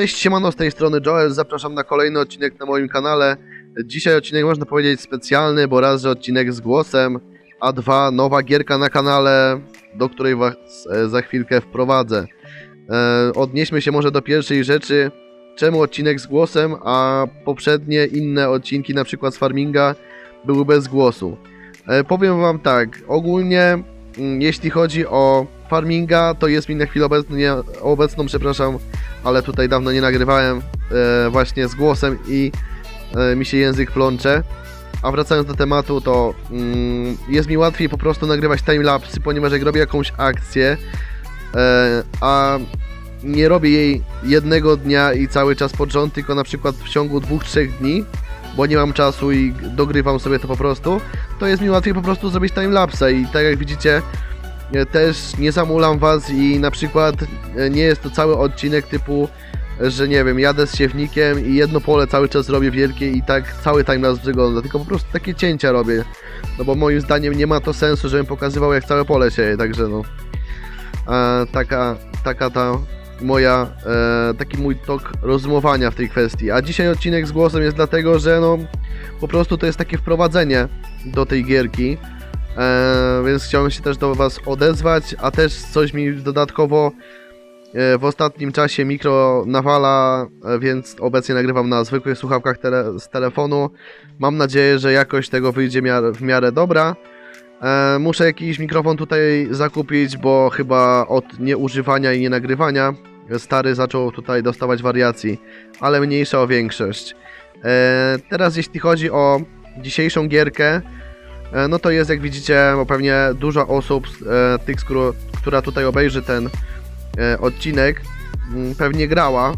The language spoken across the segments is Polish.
Cześć, siemano, z tej strony Joel, zapraszam na kolejny odcinek na moim kanale. Dzisiaj odcinek można powiedzieć specjalny, bo raz, że odcinek z głosem, a dwa, nowa gierka na kanale, do której was e, za chwilkę wprowadzę. E, odnieśmy się może do pierwszej rzeczy, czemu odcinek z głosem, a poprzednie inne odcinki, na przykład z Farminga, były bez głosu. E, powiem wam tak, ogólnie mm, jeśli chodzi o Farminga, to jest mi na chwilę obecną, przepraszam, ale tutaj dawno nie nagrywałem e, właśnie z głosem i e, mi się język plącze. A wracając do tematu, to mm, jest mi łatwiej po prostu nagrywać timelapsy, ponieważ jak robię jakąś akcję, e, a nie robię jej jednego dnia i cały czas pod rząd, tylko na przykład w ciągu dwóch, trzech dni, bo nie mam czasu i dogrywam sobie to po prostu, to jest mi łatwiej po prostu zrobić timelapse i tak jak widzicie, też nie zamulam was i na przykład e, nie jest to cały odcinek typu, e, że nie wiem, jadę z siewnikiem i jedno pole cały czas robię wielkie i tak cały timelapse wygląda, tylko po prostu takie cięcia robię. No bo moim zdaniem nie ma to sensu, żebym pokazywał jak całe pole sieje, także no. E, taka, taka ta moja, e, taki mój tok rozumowania w tej kwestii. A dzisiaj odcinek z głosem jest dlatego, że no po prostu to jest takie wprowadzenie do tej gierki. E, więc chciałem się też do Was odezwać, a też coś mi dodatkowo e, w ostatnim czasie mikro nawala, e, więc obecnie nagrywam na zwykłych słuchawkach tele, z telefonu. Mam nadzieję, że jakość tego wyjdzie miar, w miarę dobra. E, muszę jakiś mikrofon tutaj zakupić, bo chyba od nieużywania i nienagrywania stary zaczął tutaj dostawać wariacji, ale mniejsza o większość. E, teraz jeśli chodzi o dzisiejszą gierkę, No to jest, jak widzicie, pewnie dużo osób, e, tych, która tutaj obejrzy ten e, odcinek, m, pewnie grała,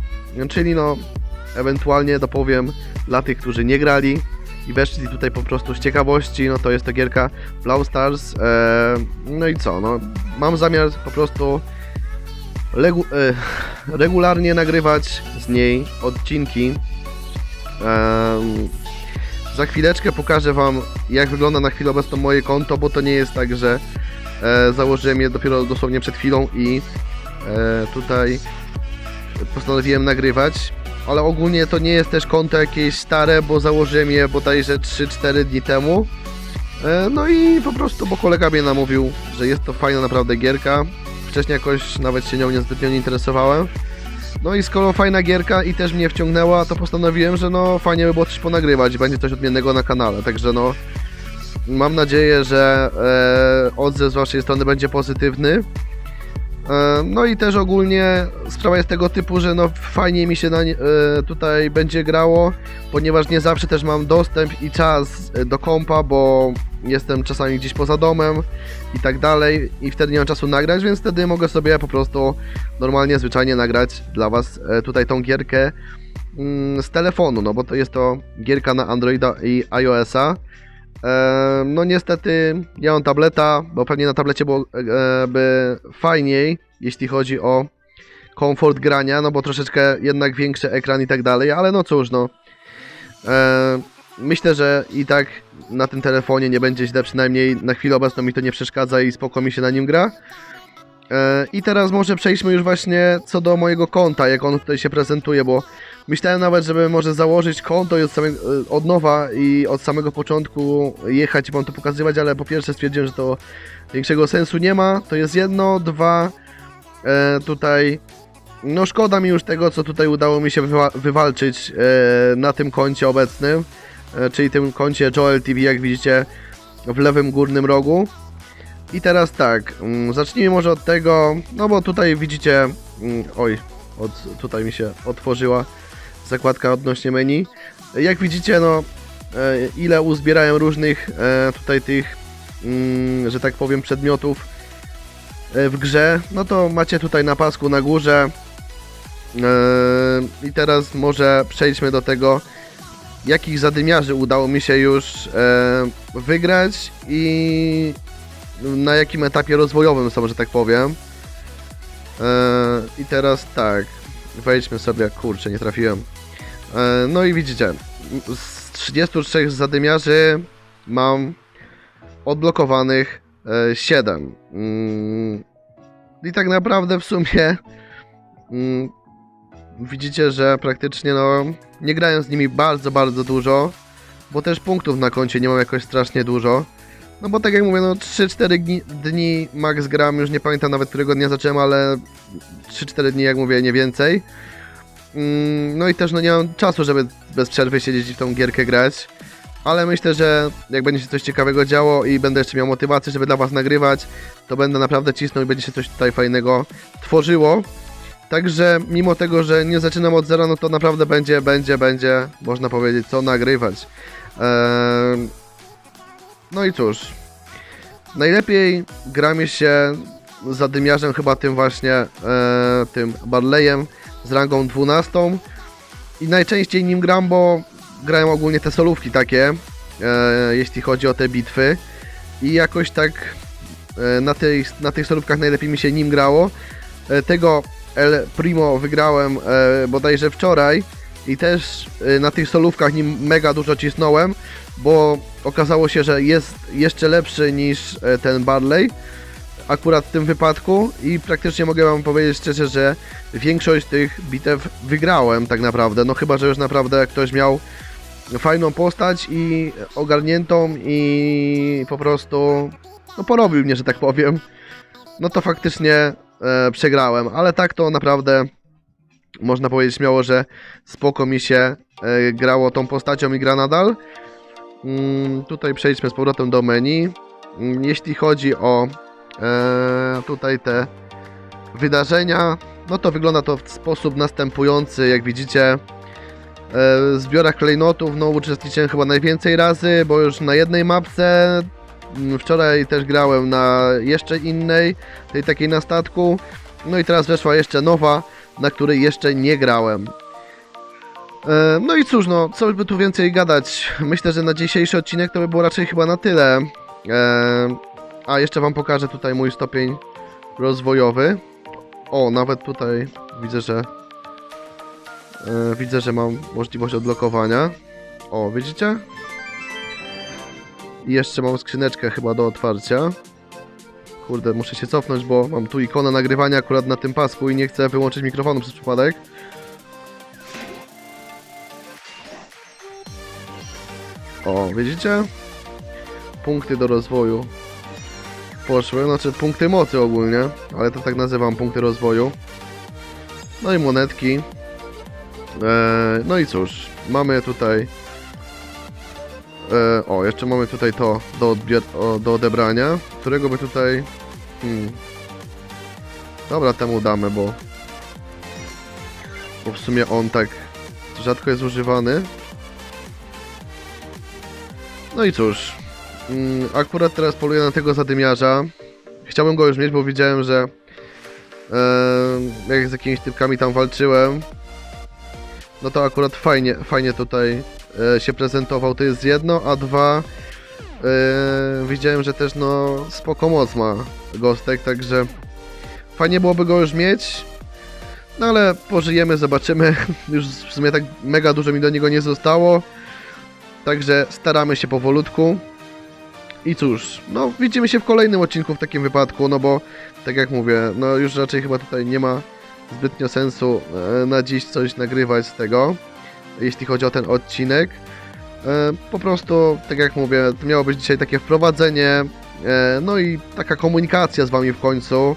czyli no, ewentualnie dopowiem dla tych, którzy nie grali i weszli tutaj po prostu z ciekawości, no to jest to gierka Blau Stars, e, no i co, no, mam zamiar po prostu legu, e, regularnie nagrywać z niej odcinki, za chwileczkę pokażę Wam, jak wygląda na chwilę obecną moje konto, bo to nie jest tak, że e, założyłem je dopiero dosłownie przed chwilą i e, tutaj postanowiłem nagrywać. Ale ogólnie to nie jest też konto jakieś stare, bo założyłem je bodajże 3-4 dni temu. E, no i po prostu, bo kolega mnie namówił, że jest to fajna naprawdę gierka. Wcześniej jakoś nawet się nią niezbytnio nie interesowałem. No i skoro fajna gierka i też mnie wciągnęła, to postanowiłem, że no fajnie by było coś ponagrywać, będzie coś odmiennego na kanale, także no mam nadzieję, że e, odzew z waszej strony będzie pozytywny. E, no i też ogólnie sprawa jest tego typu, że no fajnie mi się nie- e, tutaj będzie grało, ponieważ nie zawsze też mam dostęp i czas e, do kompa, bo jestem czasami gdzieś poza domem i tak dalej i wtedy nie mam czasu nagrać, więc wtedy mogę sobie po prostu normalnie, zwyczajnie nagrać dla Was tutaj tą gierkę mm, z telefonu, no bo to jest to gierka na Androida i iOS-a. E, No niestety ja mam tableta, bo pewnie na tablecie byłoby fajniej, jeśli chodzi o komfort grania, no bo troszeczkę jednak większy ekran i tak dalej, ale no cóż, no. E, Myślę, że i tak na tym telefonie nie będzie źle, przynajmniej na chwilę obecną mi to nie przeszkadza i spoko mi się na nim gra. E, I teraz może przejdźmy już właśnie co do mojego konta, jak on tutaj się prezentuje, bo myślałem nawet, żeby może założyć konto i od, samego, e, od nowa i od samego początku jechać i wam to pokazywać, ale po pierwsze stwierdziłem, że to większego sensu nie ma, to jest jedno, dwa, e, tutaj no szkoda mi już tego, co tutaj udało mi się wywa- wywalczyć e, na tym koncie obecnym, e, czyli tym koncie Joel TV, jak widzicie w lewym górnym rogu. I teraz tak, mm, zacznijmy może od tego, no bo tutaj widzicie, mm, oj, od, tutaj mi się otworzyła zakładka odnośnie menu. Jak widzicie, no, e, ile uzbierałem różnych e, tutaj tych, mm, że tak powiem, przedmiotów e, w grze, no to macie tutaj na pasku na górze. I teraz może przejdźmy do tego, jakich zadymiarzy udało mi się już wygrać i na jakim etapie rozwojowym są, że tak powiem. E, I teraz tak, wejdźmy sobie, kurczę, nie trafiłem. E, no i widzicie, z 33 zadymiarzy mam odblokowanych e, 7. Mm, I tak naprawdę w sumie mm, widzicie, że praktycznie no nie grałem z nimi bardzo, bardzo dużo, bo też punktów na koncie nie mam jakoś strasznie dużo. No bo tak jak mówię, no 3-4 dni, max gram, już nie pamiętam nawet którego dnia zacząłem, ale 3-4 dni jak mówię, nie więcej. Mm, No i też no nie mam czasu, żeby bez przerwy siedzieć i w tą gierkę grać. Ale myślę, że jak będzie się coś ciekawego działo i będę jeszcze miał motywację, żeby dla Was nagrywać, to będę naprawdę cisnął i będzie się coś tutaj fajnego tworzyło. Także mimo tego, że nie zaczynam od zera, no to naprawdę będzie, będzie, będzie, można powiedzieć, co nagrywać. Eee, no i cóż, najlepiej gramy się zadymiarzem chyba tym właśnie, e, tym Barleyem z rangą 12 i najczęściej nim gram, bo grają ogólnie te solówki takie, e, jeśli chodzi o te bitwy. I jakoś tak e, na, tej, na tych solówkach najlepiej mi się nim grało. E, tego El Primo wygrałem e, bodajże wczoraj i też e, na tych solówkach nim mega dużo cisnąłem, bo okazało się, że jest jeszcze lepszy niż e, ten Barley akurat w tym wypadku. I praktycznie mogę wam powiedzieć szczerze, że większość tych bitew wygrałem tak naprawdę, no chyba, że już naprawdę ktoś miał fajną postać i ogarniętą i po prostu no porobił mnie, że tak powiem. No to faktycznie e, przegrałem, ale tak to naprawdę można powiedzieć śmiało, że spoko mi się e, grało tą postacią i gra nadal. Mm, tutaj przejdźmy z powrotem do menu. Mm, Jeśli chodzi o e, tutaj te wydarzenia, no to wygląda to w sposób następujący, jak widzicie. E, w zbiorach klejnotów, no uczestniczyłem chyba najwięcej razy, bo już na jednej mapce, mm, wczoraj też grałem na jeszcze innej, tej takiej na statku, no i teraz weszła jeszcze nowa, na której jeszcze nie grałem. E, No i cóż, no, co by tu więcej gadać? Myślę, że na dzisiejszy odcinek to by było raczej chyba na tyle. E, A jeszcze wam pokażę tutaj mój stopień rozwojowy. O, nawet tutaj widzę, że e, widzę, że mam możliwość odblokowania. O, widzicie? I jeszcze mam skrzyneczkę chyba do otwarcia. Kurde, muszę się cofnąć, bo mam tu ikonę nagrywania akurat na tym pasku i nie chcę wyłączyć mikrofonu przez przypadek. O, widzicie? Punkty do rozwoju poszły, znaczy punkty mocy ogólnie, ale to tak nazywam punkty rozwoju. No i monetki. Eee, no i cóż, mamy tutaj. Eee, o, jeszcze mamy tutaj to do, odbier- o, do odebrania, którego by tutaj. Hmm. Dobra, temu damy, bo. Bo w sumie on tak rzadko jest używany. No i cóż, mm, akurat teraz poluję na tego zadymiarza. Chciałbym go już mieć, bo widziałem, że e, jak z jakimiś typkami tam walczyłem, no to akurat fajnie, fajnie tutaj e, się prezentował, to jest jedno, a dwa e, widziałem, że też no spoko moc ma Gostek, także fajnie byłoby go już mieć, no ale pożyjemy, zobaczymy, już w sumie tak mega dużo mi do niego nie zostało, Także staramy się powolutku. I cóż, no widzimy się w kolejnym odcinku w takim wypadku, no bo tak jak mówię, no już raczej chyba tutaj nie ma zbytnio sensu e, na dziś coś nagrywać z tego, jeśli chodzi o ten odcinek. E, po prostu, tak jak mówię, to miało być dzisiaj takie wprowadzenie, e, no i taka komunikacja z wami w końcu,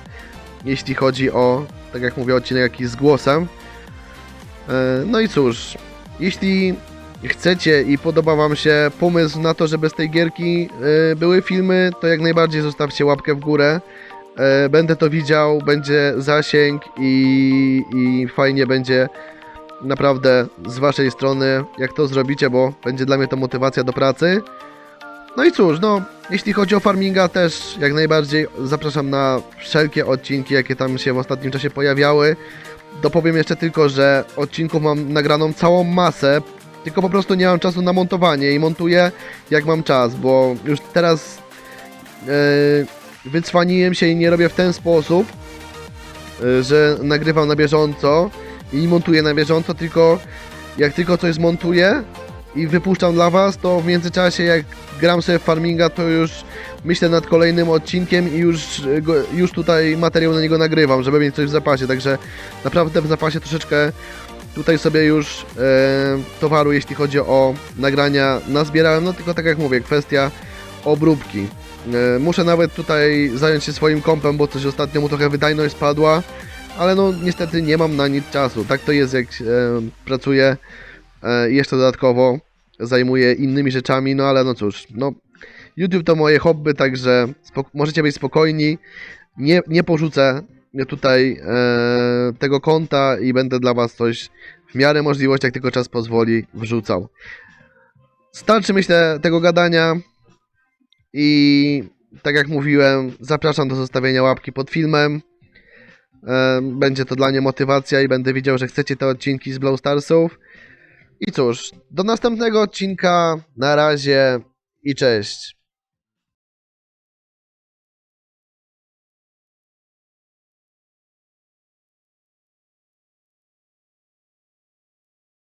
jeśli chodzi o, tak jak mówię, odcinek jakiś z głosem. E, no i cóż, jeśli chcecie i podoba wam się pomysł na to, żeby z tej gierki były filmy, to jak najbardziej zostawcie łapkę w górę. Będę to widział, będzie zasięg i, i fajnie będzie naprawdę z waszej strony, jak to zrobicie, bo będzie dla mnie to motywacja do pracy. No i cóż, no, jeśli chodzi o farminga też jak najbardziej zapraszam na wszelkie odcinki, jakie tam się w ostatnim czasie pojawiały. Dopowiem jeszcze tylko, że odcinków mam nagraną całą masę, tylko po prostu nie mam czasu na montowanie i montuję jak mam czas, bo już teraz yy, wycwaniłem się i nie robię w ten sposób, yy, że nagrywam na bieżąco i montuję na bieżąco, tylko jak tylko coś zmontuję, i wypuszczam dla was, to w międzyczasie jak gram sobie farminga, to już myślę nad kolejnym odcinkiem i już, e, już tutaj materiał na niego nagrywam, żeby mieć coś w zapasie, także naprawdę w zapasie troszeczkę tutaj sobie już e, towaru, jeśli chodzi o nagrania nazbierałem, no tylko tak jak mówię, kwestia obróbki. E, muszę nawet tutaj zająć się swoim kompem, bo coś ostatnio mu trochę wydajność spadła, ale no niestety nie mam na nic czasu. Tak to jest jak e, pracuję e, jeszcze dodatkowo zajmuję innymi rzeczami, no ale no cóż, no YouTube to moje hobby, także możecie być spokojni. Nie, nie porzucę tutaj e, tego konta i będę dla Was coś w miarę możliwości, jak tylko czas pozwoli, wrzucał. Starczy myślę tego gadania i tak jak mówiłem, zapraszam do zostawienia łapki pod filmem. Będzie to dla mnie motywacja i będę widział, że chcecie te odcinki z Blow Starsów. I cóż, do następnego odcinka. Na razie i cześć.